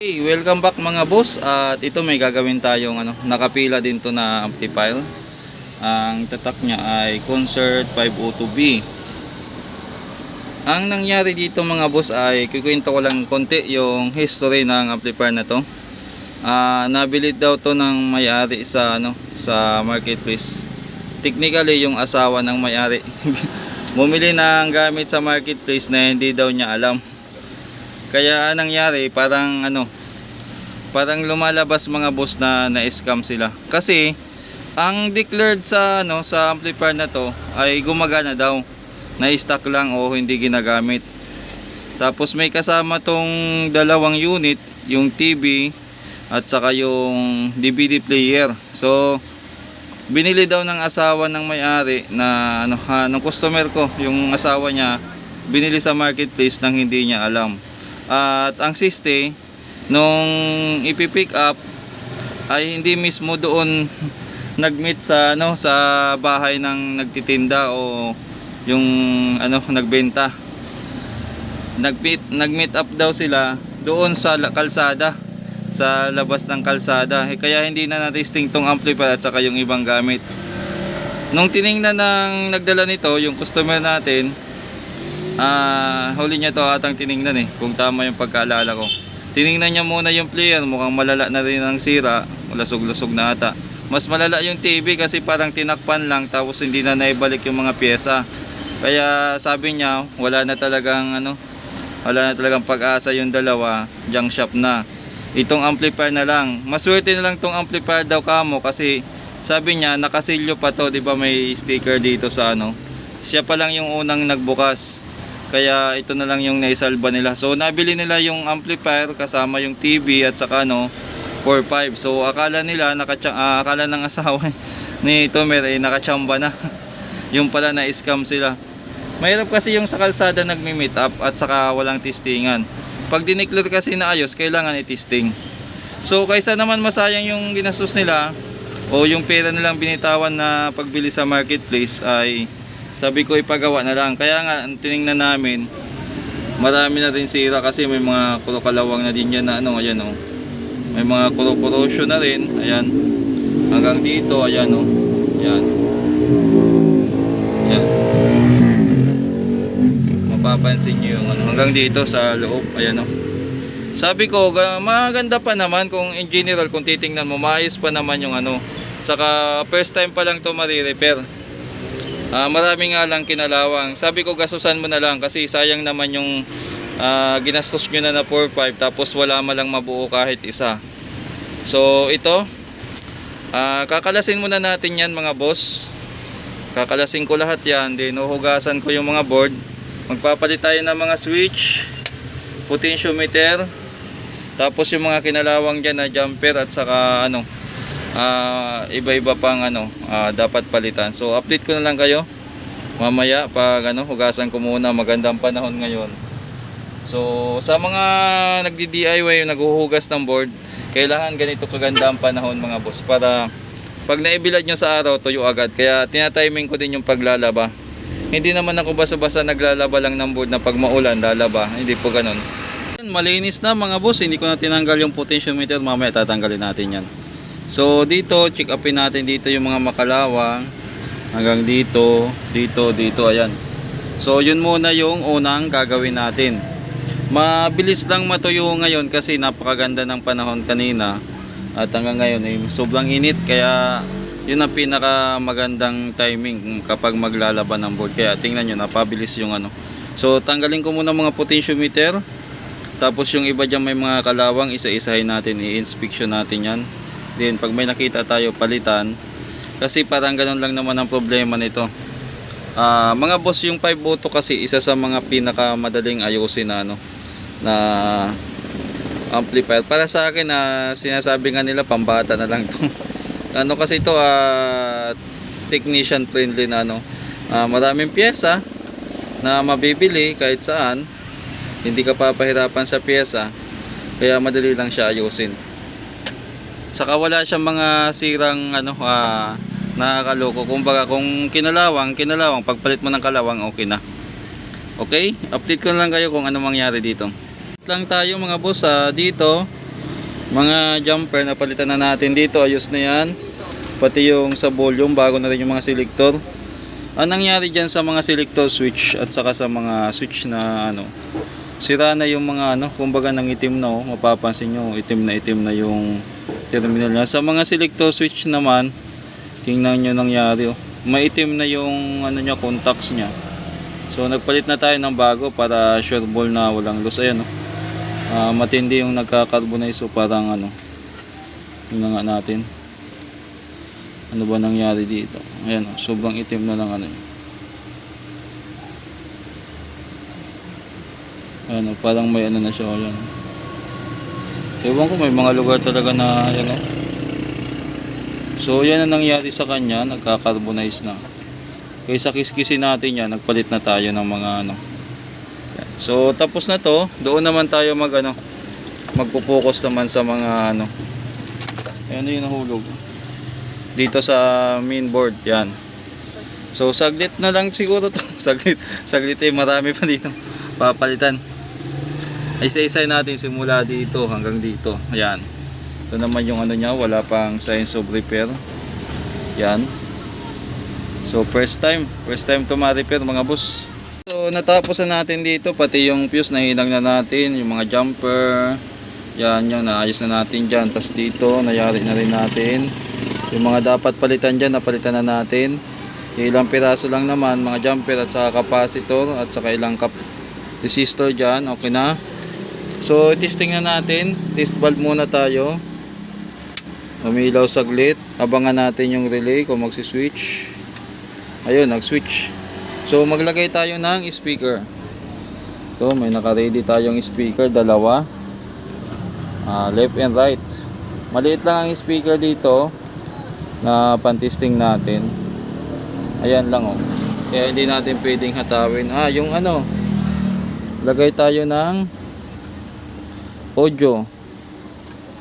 Hey, welcome back mga boss at ito may gagawin tayong ano, nakapila din to na amplifier. Ang tatak niya ay Concert 502B. Ang nangyari dito mga boss ay kukwento ko lang konti yung history ng amplifier na to. Ah, nabili daw to ng may-ari sa ano sa marketplace. Technically yung asawa ng may-ari bumili ng gamit sa marketplace na hindi daw niya alam. Kaya nangyari, parang ano, parang lumalabas mga boss na na-scam sila. Kasi ang declared sa ano sa amplifier na to ay gumagana daw. Na-stock lang o hindi ginagamit. Tapos may kasama tong dalawang unit, yung TV at saka yung DVD player. So binili daw ng asawa ng may-ari na ano ha, ng customer ko, yung asawa niya binili sa marketplace nang hindi niya alam. At ang siste, nung ipipick up, ay hindi mismo doon nag-meet sa ano sa bahay ng nagtitinda o yung ano nagbenta. Nag-meet nag-meet up daw sila doon sa kalsada sa labas ng kalsada. Eh, kaya hindi na na-testing tong amplifier at saka yung ibang gamit. Nung tiningnan ng nagdala nito, yung customer natin, Ah, huli niya to atang tiningnan eh kung tama yung pagkaalala ko. Tiningnan niya muna yung player, mukhang malala na rin ang sira, lasog-lasog na ata. Mas malala yung TV kasi parang tinakpan lang tapos hindi na naibalik yung mga pyesa. Kaya sabi niya, wala na talagang ano, wala na talagang pag-asa yung dalawa, junk shop na. Itong amplifier na lang. Maswerte na lang tong amplifier daw kamo kasi sabi niya nakasilyo pa to, 'di ba may sticker dito sa ano. Siya pa lang yung unang nagbukas. Kaya ito na lang yung naisalba nila. So nabili nila yung amplifier kasama yung TV at saka ano 4.5. So akala nila nakachang ah, akala ng asawa ni Tomer ay nakachamba na. yung pala na scam sila. Mahirap kasi yung sa kalsada nagmi-meet up at saka walang testingan. Pag dineclare kasi na ayos, kailangan i-testing. So kaysa naman masayang yung ginastos nila o yung pera nilang binitawan na pagbili sa marketplace ay sabi ko ipagawa na lang. Kaya nga tiningnan namin marami na rin sira kasi may mga kurokalawang na din yan na ano, ayan oh. May mga kuro-korosyon na rin, ayan. Hanggang dito, ayan oh. Ayan. Ayan. Mapapansin nyo yung ano, hanggang dito sa loob, ayan oh. Sabi ko, ga- maganda pa naman kung in general, kung titingnan mo, maayos pa naman yung ano. Saka first time pa lang to marirepair. Ah, marami nga lang kinalawang. Sabi ko gastusan mo na lang kasi sayang naman yung ah, ginastos nyo na na 4-5 tapos wala man lang mabuo kahit isa. So ito, ah, kakalasin muna natin yan mga boss. Kakalasin ko lahat yan. Then uhugasan ko yung mga board. Magpapalit tayo ng mga switch, potentiometer, tapos yung mga kinalawang dyan na jumper at saka ano, ah, iba-iba pang ano ah, dapat palitan. So update ko na lang kayo mamaya pag ano hugasan ko muna magandang panahon ngayon. So sa mga nagdi-DIY naghuhugas ng board, kailangan ganito kaganda ang panahon mga boss para pag naibilad nyo sa araw tuyo agad. Kaya tinatiming ko din yung paglalaba. Hindi naman ako basa-basa naglalaba lang ng board na pag maulan lalaba. Hindi po ganun. Malinis na mga boss, hindi ko na tinanggal yung potentiometer, mamaya tatanggalin natin yan. So dito, check upin natin dito yung mga makalawang hanggang dito, dito, dito, ayan. So yun muna yung unang gagawin natin. Mabilis lang matuyo ngayon kasi napakaganda ng panahon kanina at hanggang ngayon ay sobrang init kaya yun ang pinaka magandang timing kapag maglalaban ng board. Kaya tingnan nyo, napabilis yung ano. So tanggalin ko muna mga potentiometer. Tapos yung iba dyan may mga kalawang, isa-isahin natin, i-inspection natin yan. Then pag may nakita tayo palitan, kasi parang ganun lang naman ang problema nito. Ah, mga boss yung 5 auto kasi isa sa mga pinakamadaling ayusin na ano na amplifier. Para sa akin na sinasabi nga nila pambata na lang 'to. ano kasi ito ah, technician friendly na ano. Ah, maraming pyesa na mabibili kahit saan. Hindi ka papahirapan sa pyesa. Kaya madali lang siya ayusin. Saka wala siyang mga sirang ano ah, nakakaloko. Kumbaga kung kinalawang, kinalawang, pagpalit mo ng kalawang, okay na. Okay? Update ko lang kayo kung ano mangyari dito. lang tayo mga boss ah, dito Mga jumper na palitan na natin dito, ayos na yan. Pati yung sa volume, bago na rin yung mga selector. Ang nangyari dyan sa mga selector switch at saka sa mga switch na ano, sira na yung mga ano, kumbaga nang itim na oh, mapapansin nyo, itim na itim na yung terminal niya. Sa mga selector switch naman, tingnan nyo nangyari oh, maitim na yung ano niya, contacts niya. So nagpalit na tayo ng bago para sure ball na walang loss. Ayan oh. Ah, matindi yung nagka-carbonize so parang ano. Na nga natin. Ano ba nangyari dito? Ayan oh, sobrang itim na ng ano. niya. Ayan oh, parang may ano na siya. oh, Ayan. Ewan ko may mga lugar talaga na ayan oh. So yan ang nangyari sa kanya, nagka-carbonize na. Kaysa kiskisin natin yan, nagpalit na tayo ng mga ano. Yan. So tapos na to, doon naman tayo mag ano, magpo-focus naman sa mga ano. Na yung nahulog. Dito sa main board, yan. So saglit na lang siguro to. saglit, saglit eh, marami pa dito papalitan. Isa-isa natin simula dito hanggang dito. Ayan. Ito naman yung ano niya, wala pang signs of repair. Yan. So first time, first time to ma-repair mga boss. So natapos na natin dito, pati yung fuse nahilang na natin, yung mga jumper. Yan yung naayos na natin dyan. Tapos dito, nayari na rin natin. Yung mga dapat palitan dyan, napalitan na natin. Yung ilang piraso lang naman, mga jumper at saka capacitor at saka ilang cap resistor dyan, okay na. So testing na natin, test valve muna tayo. Umilaw saglit. Abangan natin yung relay kung magsi-switch. Ayun, nag-switch. So maglagay tayo ng speaker. Ito, may naka-ready tayong speaker, dalawa. Ah, left and right. Maliit lang ang speaker dito na pan-testing natin. Ayan lang oh. Kaya hindi natin pwedeng hatawin. Ah, yung ano. Lagay tayo ng audio.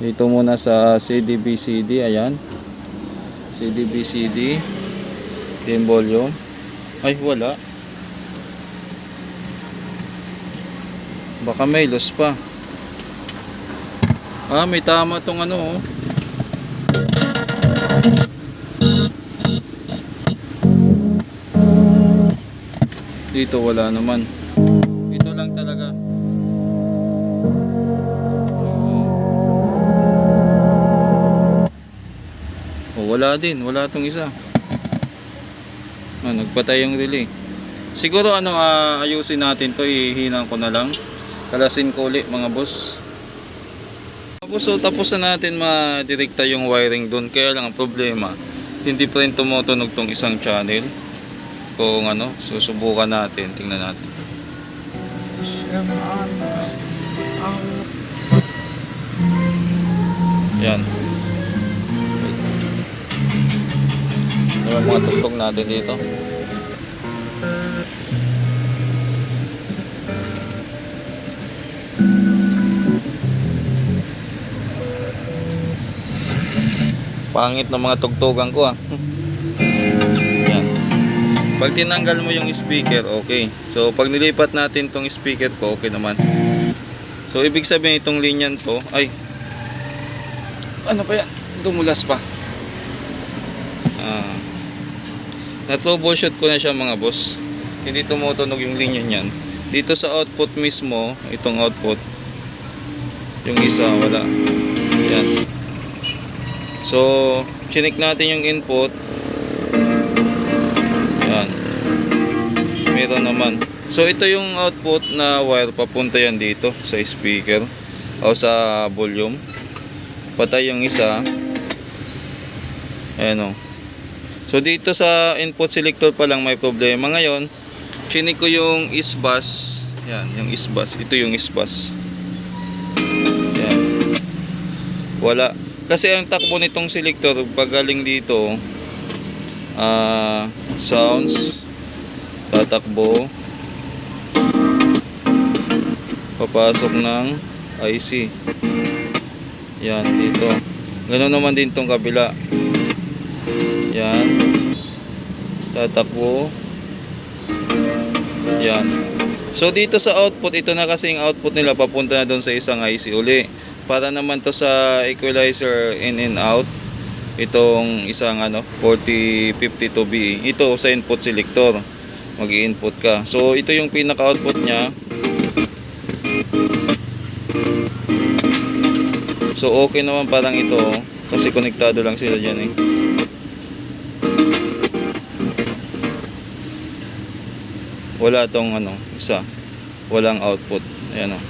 Dito muna sa CDBCD, ayan. CDBCD. Yung volume. Ay, wala. Baka may loss pa. Ah, may tama tong ano oh. Dito wala naman. Ito lang talaga. Oh, wala din. Wala tong isa. Ah, nagpatay yung relay. Siguro ano ah, ayusin natin to ihinan ko na lang. Kalasin ko ulit mga boss. Tapos so, tapos na natin ma-direkta yung wiring doon. Kaya lang ang problema, hindi pa rin tumutunog tong isang channel. Kung ano, susubukan natin, tingnan natin. Yan. Mga tugtog natin dito. Pangit ng mga tugtugan ko ah. Yan. Pag tinanggal mo yung speaker, okay. So pag nilipat natin tong speaker ko, okay naman. So ibig sabihin itong linyan to, ay ano pa yan? Dumulas pa. Ah. Na-troubleshoot ko na siya mga boss. Hindi tumutunog yung linya niyan. Dito sa output mismo, itong output, yung isa wala. Yan. So, chinik natin yung input. Yan. Meron naman. So, ito yung output na wire papunta yan dito sa speaker o sa volume. Patay yung isa. Ayan o. So dito sa input selector pa lang may problema. Ngayon, chinik ko yung isbus. Yan, yung isbus. Ito yung isbus. Yan. Wala. Kasi ang takbo nitong selector pag galing dito, ah sounds, tatakbo, papasok ng IC. Yan, dito. Ganun naman din tong kabila. Yan. Tatakbo. Yan. So dito sa output, ito na kasi yung output nila papunta na doon sa isang IC uli. para naman to sa equalizer in and out. Itong isang ano, 4052B. Ito sa input selector. Mag-i-input ka. So, ito yung pinaka-output niya. So, okay naman parang ito. oh. Kasi konektado lang sila dyan eh. Wala tong ano, isa. Walang output. Ayan o.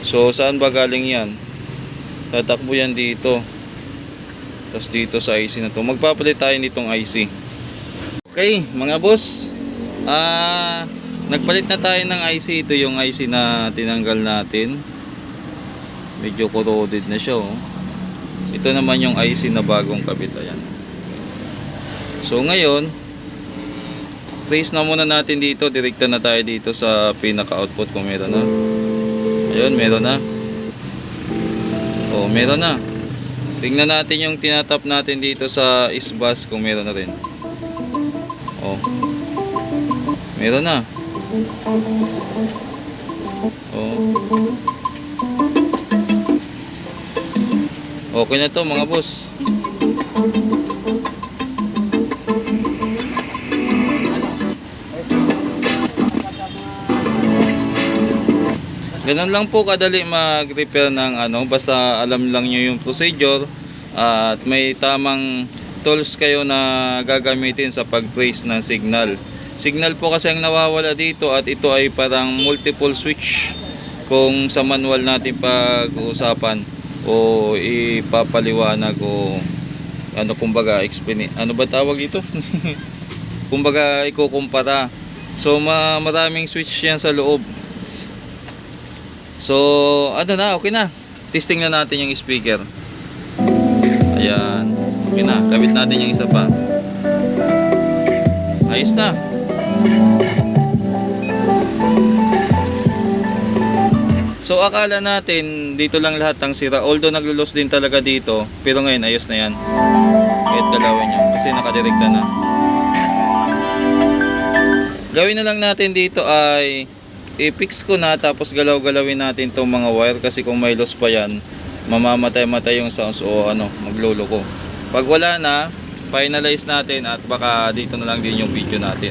So, saan ba galing yan? Tatakbo yan dito. Tapos dito sa IC na to. Magpapalit tayo nitong IC. Okay, mga boss. Ah, nagpalit na tayo ng IC. Ito yung IC na tinanggal natin. Medyo corroded na siya oh. Ito naman yung IC na bagong kabit. Ayan. So, ngayon, trace na muna natin dito. Direkta na tayo dito sa pinaka-output kung meron na. Ayun, meron na. Oh, meron na. Tingnan natin yung tinatap natin dito sa isbus kung meron na rin. Oh. Meron na. Oh. Okay na to mga boss. Ganun lang po kadali mag-repair ng ano, basta alam lang nyo yung procedure at may tamang tools kayo na gagamitin sa pag-trace ng signal. Signal po kasi ang nawawala dito at ito ay parang multiple switch kung sa manual natin pag-uusapan o ipapaliwanag o ano kumbaga ano ba tawag dito? Kumbaga ikukumpara. So ma maraming switch yan sa loob So, ano na, okay na. Testing na natin yung speaker. Ayan. Okay na, kabit natin yung isa pa. Ayos na. So, akala natin dito lang lahat ang sira. Although naglulos din talaga dito, pero ngayon ayos na yan. Kahit galawin nyo, kasi nakadirekta na. Gawin na lang natin dito ay i-fix ko na tapos galaw-galawin natin tong mga wire kasi kung may loss pa yan mamamatay-matay yung sounds o ano maglolo ko pag wala na finalize natin at baka dito na lang din yung video natin